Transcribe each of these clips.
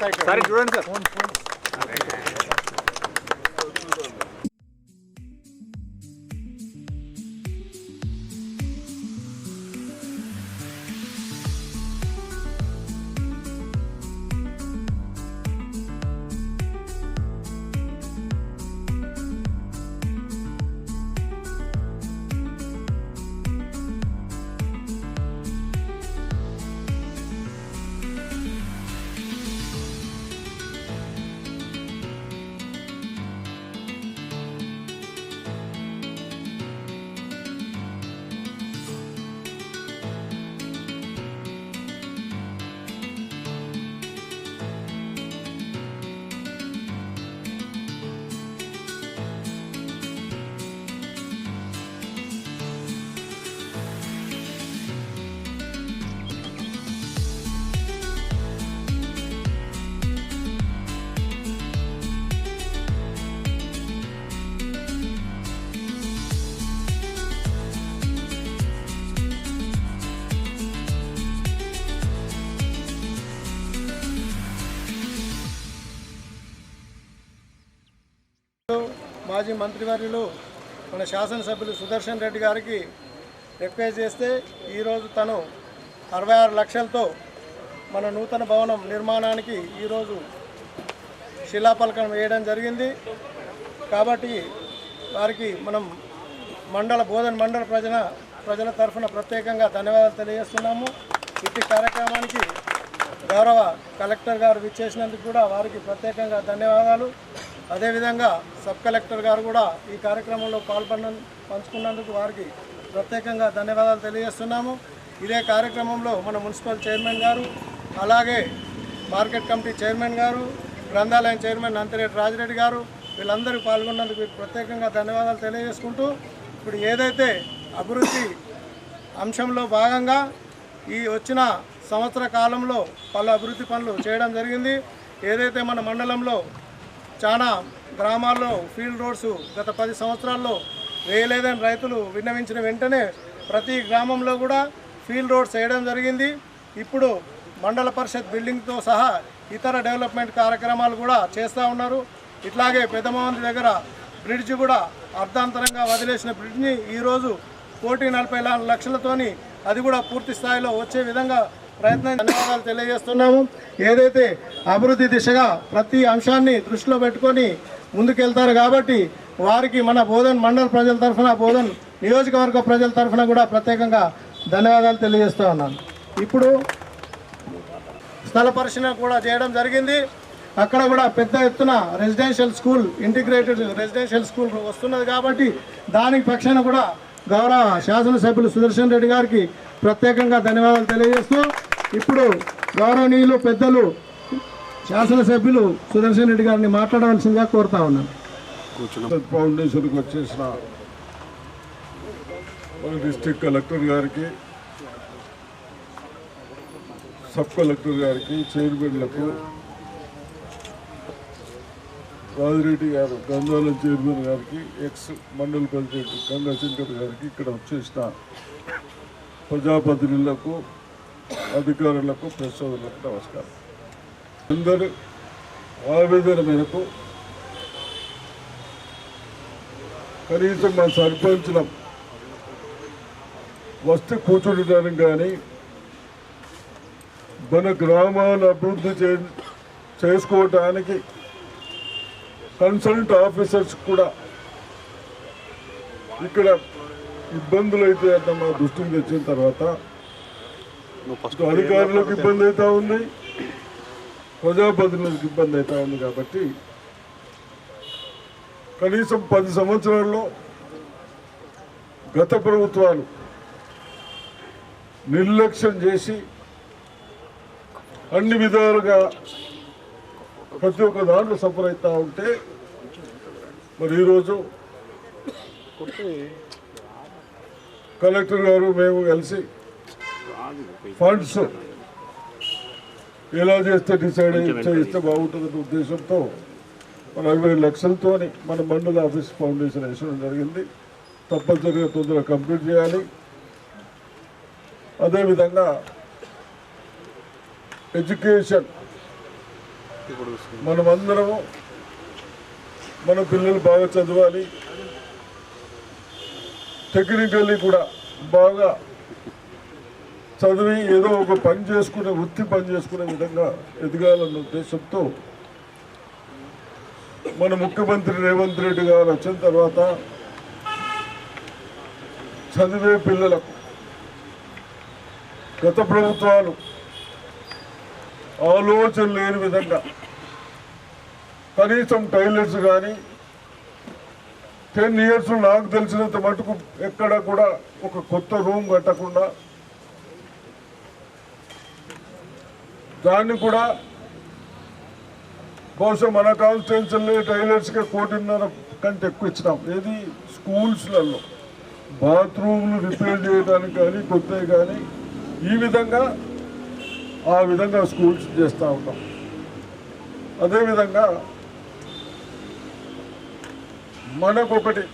సరే చూడండి సార్ మాజీ మంత్రివర్యులు మన శాసనసభ్యులు సుదర్శన్ రెడ్డి గారికి రిక్వెస్ట్ చేస్తే ఈరోజు తను అరవై ఆరు లక్షలతో మన నూతన భవనం నిర్మాణానికి ఈరోజు శిలాపలకం వేయడం జరిగింది. కాబట్టి వారికి మనం మండల బోధన మండల ప్రజల ప్రజల తరఫున ప్రత్యేకంగా ధన్యవాదాలు తెలియజేస్తున్నాము. ఇట్టి కార్యక్రమానికి గౌరవ కలెక్టర్ గారు విచ్చేసినందుకు కూడా వారికి ప్రత్యేకంగా ధన్యవాదాలు. అదేవిధంగా సబ్ కలెక్టర్ గారు కూడా ఈ కార్యక్రమంలో పాల్గొన్న పంచుకున్నందుకు వారికి ప్రత్యేకంగా ధన్యవాదాలు తెలియజేస్తున్నాము. ఇదే కార్యక్రమంలో మన మున్సిపల్ చైర్మన్ గారు అలాగే మార్కెట్ కమిటీ చైర్మన్ గారు గ్రంథాలయం చైర్మన్ నంతిరెడ్డి రాజిరెడ్డి గారు వీళ్ళందరూ పాల్గొన్నందుకు ప్రత్యేకంగా ధన్యవాదాలు తెలియజేసుకుంటూ ఇప్పుడు ఏదైతే అభివృద్ధి అంశంలో భాగంగా ఈ వచ్చిన సంవత్సర కాలంలో పలు అభివృద్ధి పనులు చేయడం జరిగింది. ఏదైతే మన మండలంలో చాలా గ్రామాల్లో ఫీల్డ్ రోడ్స్ గత పది సంవత్సరాల్లో వేయలేదని రైతులు విన్నవించిన వెంటనే ప్రతి గ్రామంలో కూడా ఫీల్డ్ రోడ్స్ వేయడం జరిగింది. ఇప్పుడు మండల పరిషత్ బిల్డింగ్తో సహా ఇతర డెవలప్మెంట్ కార్యక్రమాలు కూడా చేస్తూ ఉన్నారు. ఇట్లాగే పెద్దమవంతి దగ్గర బ్రిడ్జ్ కూడా అర్ధాంతరంగా వదిలేసిన బ్రిడ్జ్ని ఈరోజు కోటి నలభై లక్షలతోని అది కూడా పూర్తి స్థాయిలో వచ్చే విధంగా ప్రయత్నం ధన్యవాదాలు తెలియజేస్తున్నాము. ఏదైతే అభివృద్ధి దిశగా ప్రతి అంశాన్ని దృష్టిలో పెట్టుకొని ముందుకెళ్తారు కాబట్టి వారికి మన బోధన్ మండల ప్రజల తరఫున బోధన్ నియోజకవర్గ ప్రజల తరఫున కూడా ప్రత్యేకంగా ధన్యవాదాలు తెలియజేస్తూ ఉన్నాను. ఇప్పుడు స్థల పరిశీలన కూడా చేయడం జరిగింది. అక్కడ కూడా పెద్ద ఎత్తున residential school integrated residential school వస్తున్నది కాబట్టి దానికి పక్షాన కూడా గౌరవ శాసనసభ్యులు సుదర్శన్ రెడ్డి గారికి ప్రత్యేకంగా ధన్యవాదాలు తెలియజేస్తూ ఇప్పుడు గౌరవనీయులు పెద్దలు శాసనసభ్యులు సుదర్శన్ రెడ్డి గారిని మాట్లాడవలసిందిగా కోరుతా ఉన్నాను. ఫౌండేషన్కి వచ్చేసిన మన డిస్ట్రిక్ట్ కలెక్టర్ గారికి సబ్ కలెక్టర్ గారికి చైర్మన్లకు రాజిరెడ్డి గారు గంగాలం చైర్మన్ గారికి ఎక్స్ మండల ప్రెసిడెంట్ గంగాశంకర్ గారికి ఇక్కడ వచ్చేసిన ప్రజాప్రతినిధులకు అధికారులకు ప్రసోదరులకు నమస్కారం. అందరూ ఆవేదన మేరకు కనీసం మా సర్పంచ్లం వస్తు కూర్చుండడానికి కానీ మన గ్రామాలు అభివృద్ధి చే చేసుకోవటానికి కన్సల్ట్ ఆఫీసర్స్ కూడా ఇక్కడ ఇబ్బందులు అయితే అన్న మా దృష్టికి తెచ్చిన తర్వాత అధికారులకు ఇబ్బంది అవుతా ఉంది. ప్రజాప్రతినిధులకు ఇబ్బంది అవుతా ఉంది కాబట్టి కనీసం పది సంవత్సరాల్లో గత ప్రభుత్వాలు నిర్లక్ష్యం చేసి అన్ని విధాలుగా ప్రతి ఒక్క దాంట్లో సఫర్ అవుతా ఉంటే మరి ఈరోజు కలెక్టర్ గారు మేము కలిసి ఫండ్స్. ఎలా చేస్తే డిసైడ్ చేస్తే బాగుంటుందనే ఉద్దేశంతో మన అరవై లక్షలతోని మన మండల ఆఫీస్ ఫౌండేషన్ వేసడం జరిగింది. తప్పనిసరిగా తొందరగా కంప్లీట్ చేయాలి. అదేవిధంగా ఎడ్యుకేషన్. మనమందరము మన పిల్లలు బాగా చదవాలి. టెక్నికల్లీ కూడా బాగా చదివి ఏదో ఒక పని చేసుకునే వృత్తి పని చేసుకునే విధంగా ఎదగాలన్న ఉద్దేశంతో మన ముఖ్యమంత్రి రేవంత్ రెడ్డి గారు వచ్చిన తర్వాత చదివే పిల్లలకు గత ప్రభుత్వాలు ఆలోచన లేని విధంగా కనీసం టైలర్స్ కానీ టెన్ ఇయర్స్ నాకు తెలిసినంత మటుకు ఎక్కడ కూడా ఒక కొత్త రూమ్ కట్టకుండా దాన్ని కూడా బహుశా మన కాన్స్టిట్యున్సీలో టైలర్స్కి కోటిన్నర కంటే ఎక్కువ ఇచ్చినాం. ఏది? స్కూల్స్లలో. బాత్రూమ్లు రిపేర్ చేయడానికి కానీ కొత్తవి కానీ ఈ విధంగా ఆ విధంగా స్కూల్స్ చేస్తూ ఉంటాం అదేవిధంగా మనకొకటి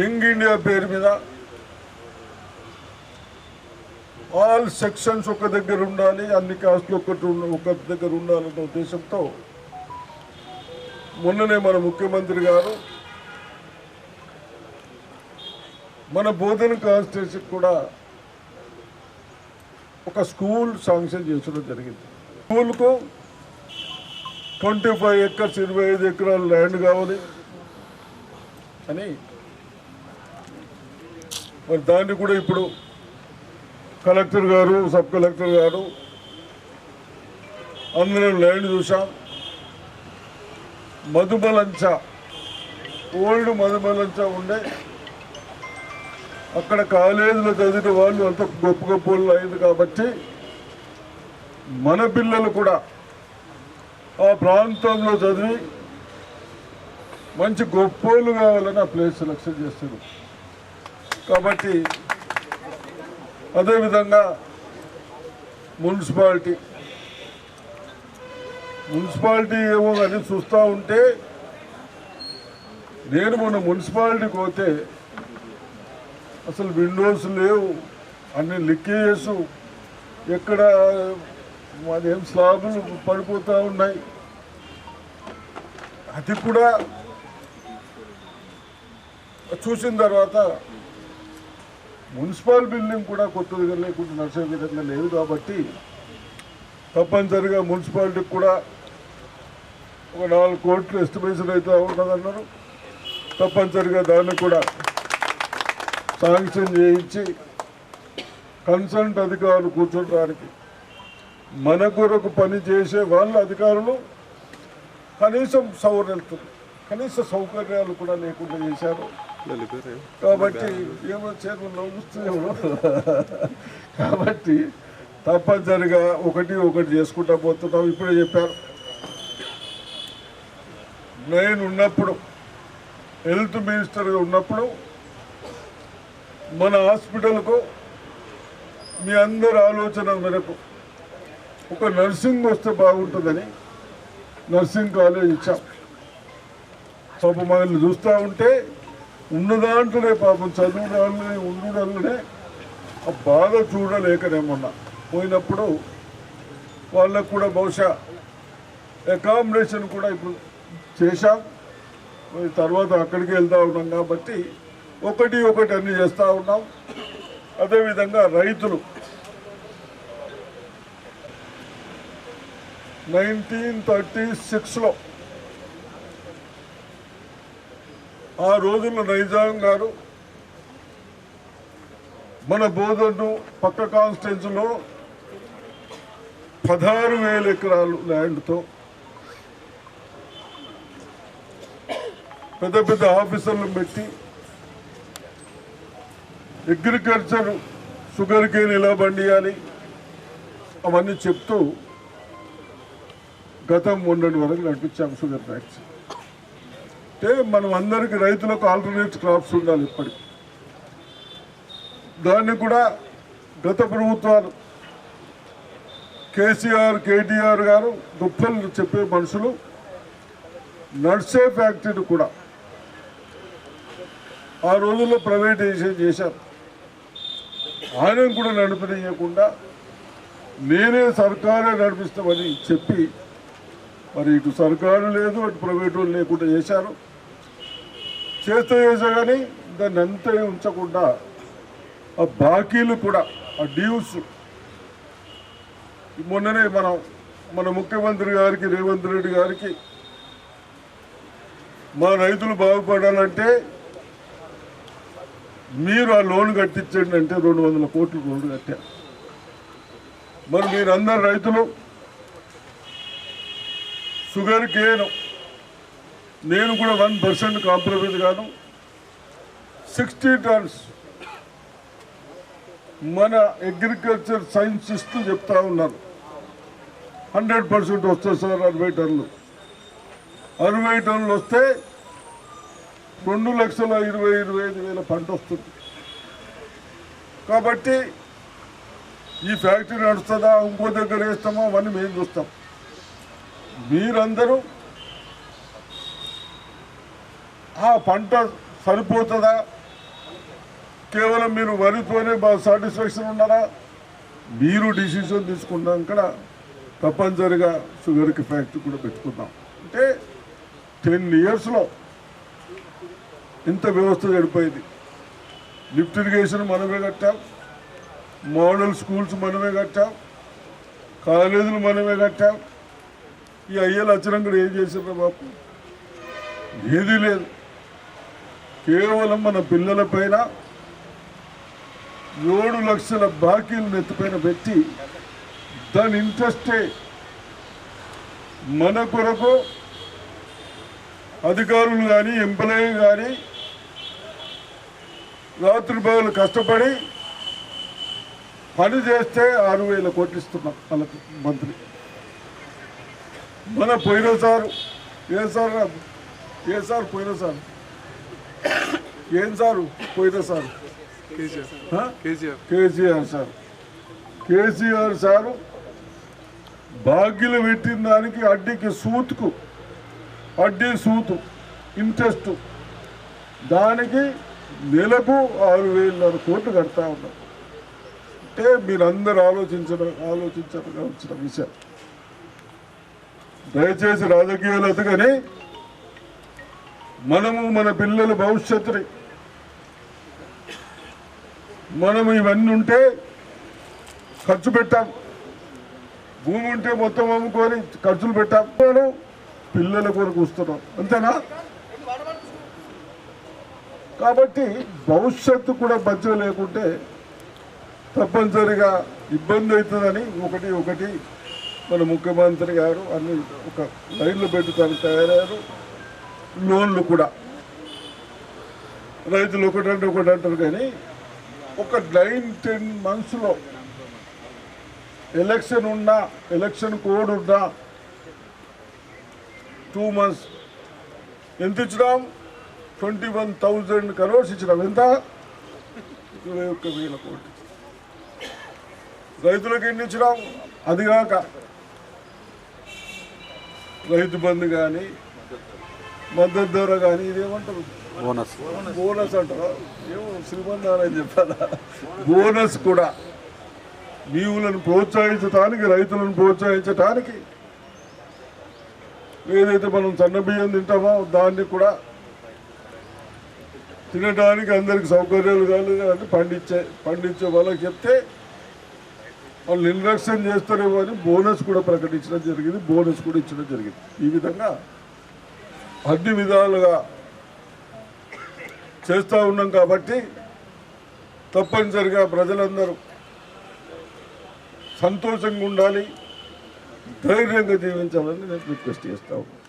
యంగ్ ఇండియా పేరు మీద ఆల్ సెక్షన్స్ ఒక దగ్గర ఉండాలి అన్ని కాస్ట్లు ఒకటి ఒక దగ్గర ఉండాలన్న ఉద్దేశంతో మొన్ననే మన ముఖ్యమంత్రి గారు మన బోధన కాన్స్టిట్యూషన్ కూడా ఒక స్కూల్ శాంక్షన్ చేసడం జరిగింది. స్కూల్కు ట్వంటీ ఫైవ్ ఎకర్స్ ఇరవై ఐదు ఎకరాలు ల్యాండ్ కావాలి అని. మరి దాన్ని కూడా ఇప్పుడు కలెక్టర్ గారు సబ్ కలెక్టర్ గారు అందరం లైన్ చూసాం మధుబలంచ ఓల్డ్ మధుబలంచ ఉండే అక్కడ కాలేజీలో చదివిన వాళ్ళు అంత గొప్ప గొప్ప వాళ్ళు అయింది కాబట్టి మన పిల్లలు కూడా ఆ ప్రాంతంలో చదివి మంచి గొప్పోళ్ళు కావాలని ఆ ప్లేస్ సెలెక్షన్ చేస్తారు కాబట్టి అదేవిధంగా మున్సిపాలిటీ. మున్సిపాలిటీ ఏమో అని చూస్తూ ఉంటే నేను మొన్న మున్సిపాలిటీకి పోతే అసలు విండోస్ లేవు అన్ని లిక్కేజెస్ ఎక్కడ మాదేం స్లాబులు పడిపోతూ ఉన్నాయి. అది కూడా చూసిన తర్వాత మున్సిపల్ బిల్డింగ్ కూడా కొత్తదిగా లేకుండా నడిచే విధంగా లేదు కాబట్టి తప్పనిసరిగా మున్సిపాలిటీకి కూడా ఒక నాలుగు కోట్లు ఎస్టిమేషన్ అయితే ఉన్నదన్నారు. తప్పనిసరిగా దాన్ని కూడా శాంక్షన్ చేయించి కన్సల్ట్ అధికారులు కూర్చోడానికి మన కొరకు పని చేసే వాళ్ళ అధికారులు కనీసం సౌకర్యాలు కనీస సౌకర్యాలు కూడా లేకుండా చేశారు. కాబట్టి ఏమో చైర్మన్ చూస్తున్నాము కాబట్టి తప్పనిసరిగా ఒకటి ఒకటి చేసుకుంటా పోతున్నాం ఇప్పుడే చెప్పారు నేను ఉన్నప్పుడు హెల్త్ మినిస్టర్గా ఉన్నప్పుడు మన హాస్పిటల్కు మీ అందరి ఆలోచన మేరకు ఒక నర్సింగ్ వస్తే బాగుంటుందని నర్సింగ్ కాలేజ్ ఇచ్చాం. పాపం మనల్ని చూస్తూ ఉంటే ఉన్న దాంట్లోనే పాపం చదువుదాన్ని ఉండడంలోనే ఆ బాధ చూడలేకనేమన్నా పోయినప్పుడు వాళ్ళకు కూడా బహుశా అకామిడేషన్ కూడా ఇప్పుడు చేశాం. తర్వాత అక్కడికి వెళ్తూ ఉన్నాం కాబట్టి ఒకటి ఒకటి అన్ని చేస్తూ ఉన్నాం. అదేవిధంగా రైతులు. నైన్టీన్ థర్టీ సిక్స్లో ఆ రోజుల్లో నైజాం గారు మన బోధను పక్క కాన్స్టిట్యున్సీలో పదహారు వేల ఎకరాలు ల్యాండ్తో పెద్ద పెద్ద ఆఫీసర్లు పెట్టి అగ్రికల్చర్ షుగర్ కేన్ ఎలా పండియాలి అవన్నీ చెప్తూ గతం ఉండడం వరకు నడిపించాము షుగర్ ఫ్యాక్టరీ. అంటే మనం అందరికి రైతులకు ఆల్టర్నేట్ క్రాప్స్ ఉండాలి ఇప్పటికి. దాన్ని కూడా గత ప్రభుత్వాలు కేసీఆర్ కేటీఆర్ గారు గొప్పలు చెప్పే మనుషులు నర్సే ఫ్యాక్టరీని కూడా ఆ రోజుల్లో ప్రైవేటైజేషన్ చేశారు. ఆయన కూడా నడిపనియకుండా నేనే సర్కారే నడిపిస్తామని చెప్పి మరి ఇటు సర్కారు లేదు అటు ప్రైవేట్ వాళ్ళు లేకుండా చేశారు. చేస్తే చేసా కానీ దాన్ని అంతే ఉంచకుండా ఆ బాకీలు కూడా ఆ డ్యూస్ మొన్ననే మనం మన ముఖ్యమంత్రి గారికి రేవంత్ రెడ్డి గారికి మా రైతులు బాగుపడాలంటే మీరు ఆ లోన్ కట్టించండి అంటే రెండు వందల కోట్లు లోన్ కట్టారు మరి మీరందరు రైతులు షుగర్ కేన్ నేను కూడా వన్ పర్సెంట్ కాంప్రమైజ్ కాను. సిక్స్టీ టన్స్ మన అగ్రికల్చర్ సైన్సిస్ట్ చెప్తా ఉన్నారు. హండ్రెడ్ పర్సెంట్ వస్తుంది సార్ అరవై టన్లు అరవై టన్నులు వస్తే రెండు లక్షల ఇరవై ఇరవై ఐదు వేల పంట వస్తుంది. కాబట్టి ఈ ఫ్యాక్టరీ నడుస్తుందా? ఇంకో దగ్గర వేస్తామా? అవన్నీ మేము చూస్తాం. మీరందరూ ఆ పంట సరిపోతుందా? కేవలం మీరు వరితోనే బాగా సాటిస్ఫాక్షన్ ఉన్నారా మీరు డిసిషన్ తీసుకున్నాక తప్పనిసరిగా షుగర్కి ఫ్యాక్టరీ కూడా పెట్టుకుందాం. అంటే టెన్ ఇయర్స్లో ఇంత వ్యవస్థ గడిపోయింది లిఫ్ట్ ఇరిగేషన్ మనమే కట్టాం. మోడల్ స్కూల్స్ మనమే కట్టాం. కాలేజీలు మనమే కట్టాం. ఈ అయ్యలు అచ్చరంగా ఏం చేసారు బాబు ఏదీ లేదు. కేవలం మన పిల్లల పైన ఏడు లక్షల బాకీలు నెత్తిపైన పెట్టి దాని ఇంట్రెస్టే మన కొరకు అధికారులు కానీ ఎంప్లాయీ కానీ రాత్రి పగలు కష్టపడి పని చేస్తే ఆరు వేల కోట్లు ఇస్తున్నాం వాళ్ళకి మంత్రి. మన పోయిన సారు ఏ సార్ ఏ సార్ పోయిన సార్ ఏం సారు? పోయిన sir? KCR. Sir. KCR sir బాగ్యులు పెట్టిన దానికి అడ్డీకి సూతుకు అడ్డీ సూతు ఇంట్రెస్ట్. దానికి నెలకు ఆరు వేల కోట్లు కడతా ఉన్నాం అంటే మీరందరూ ఆలోచించడం ఆలోచించడం వచ్చిన విషయం. దయచేసి రాజకీయాలు ఎదుగని మనము మన పిల్లల భవిష్యత్తుని. మనము ఇవన్నీ ఉంటే ఖర్చు పెట్టాం. భూమి ఉంటే మొత్తం అమ్ముకొని ఖర్చులు పెట్టాం. మనం పిల్లల కొరకు వస్తున్నాం. అంతేనా? కాబట్టి భవిష్యత్తు కూడా మంచిగా లేకుంటే తప్పనిసరిగా ఇబ్బంది అవుతుందని ఒకటి ఒకటి మన ముఖ్యమంత్రి గారు అన్ని ఒక లైన్లో పెట్టుతాను తయారయ్యారు. లోన్లు కూడా. రైతులు ఒకటంటే ఒకటి అంటారు కానీ ఒక నైన్ టెన్ మంత్స్లో ఎలక్షన్ ఉన్నా ఎలక్షన్ కోడ్ ఉన్నా టూ మంత్స్ ఎంత ఇచ్చినాం? ట్వంటీ వన్ థౌజండ్ కరోడ్స్ ఇచ్చినాం. ఎంత? ఇరవై ఒక్క వేల కోట్లు. రైతులకు ఎన్ని ఇచ్చినాం? అది కాక రైతు బంధు కానీ మద్దతు ధర కానీ ఇదేమంటారు? బోనస్. బోనస్ అంటారా? ఏమో శ్రీమంతారని చెప్పారా బోనస్ కూడా. నీవులను ప్రోత్సహించడానికి రైతులను ప్రోత్సహించడానికి ఏదైతే మనం సన్న బియ్యం తింటామో దాన్ని కూడా తినడానికి అందరికి సౌకర్యాలు కలగాలని పండించే పండించే వాళ్ళకి చెప్తే వాళ్ళు నిర్లక్ష్యం చేస్తారేమో అని బోనస్ కూడా ప్రకటించడం జరిగింది బోనస్ కూడా ఇచ్చడం జరిగింది. ఈ విధంగా అన్ని విధాలుగా చేస్తూ ఉన్నాం కాబట్టి తప్పనిసరిగా ప్రజలందరూ సంతోషంగా ఉండాలి ధైర్యంగా జీవించాలని నేను రిక్వెస్ట్ చేస్తా ఉన్నాను